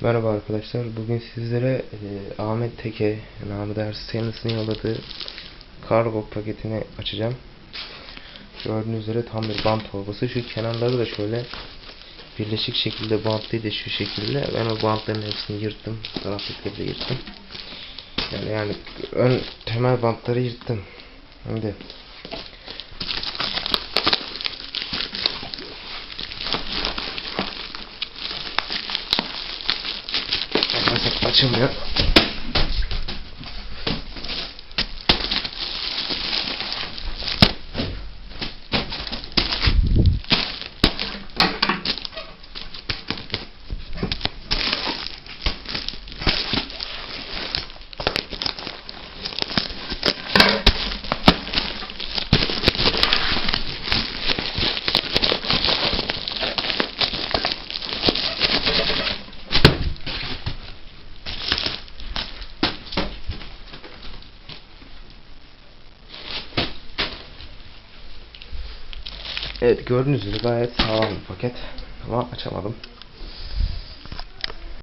Merhaba arkadaşlar. Bugün sizlere e, Ahmet Teke, namı değer Stanley's'in yolladığı kargo paketini açacağım. Gördüğünüz üzere tam bir bant torbası. Şu kenarları da şöyle birleşik şekilde bantlıydı şu şekilde. Ben o bantların hepsini yırttım. Taraftakileri de yırttım. Yani, yani ön temel bantları yırttım. Şimdi あっち。Evet gördüğünüz gibi gayet sağlam bir paket ama açamadım.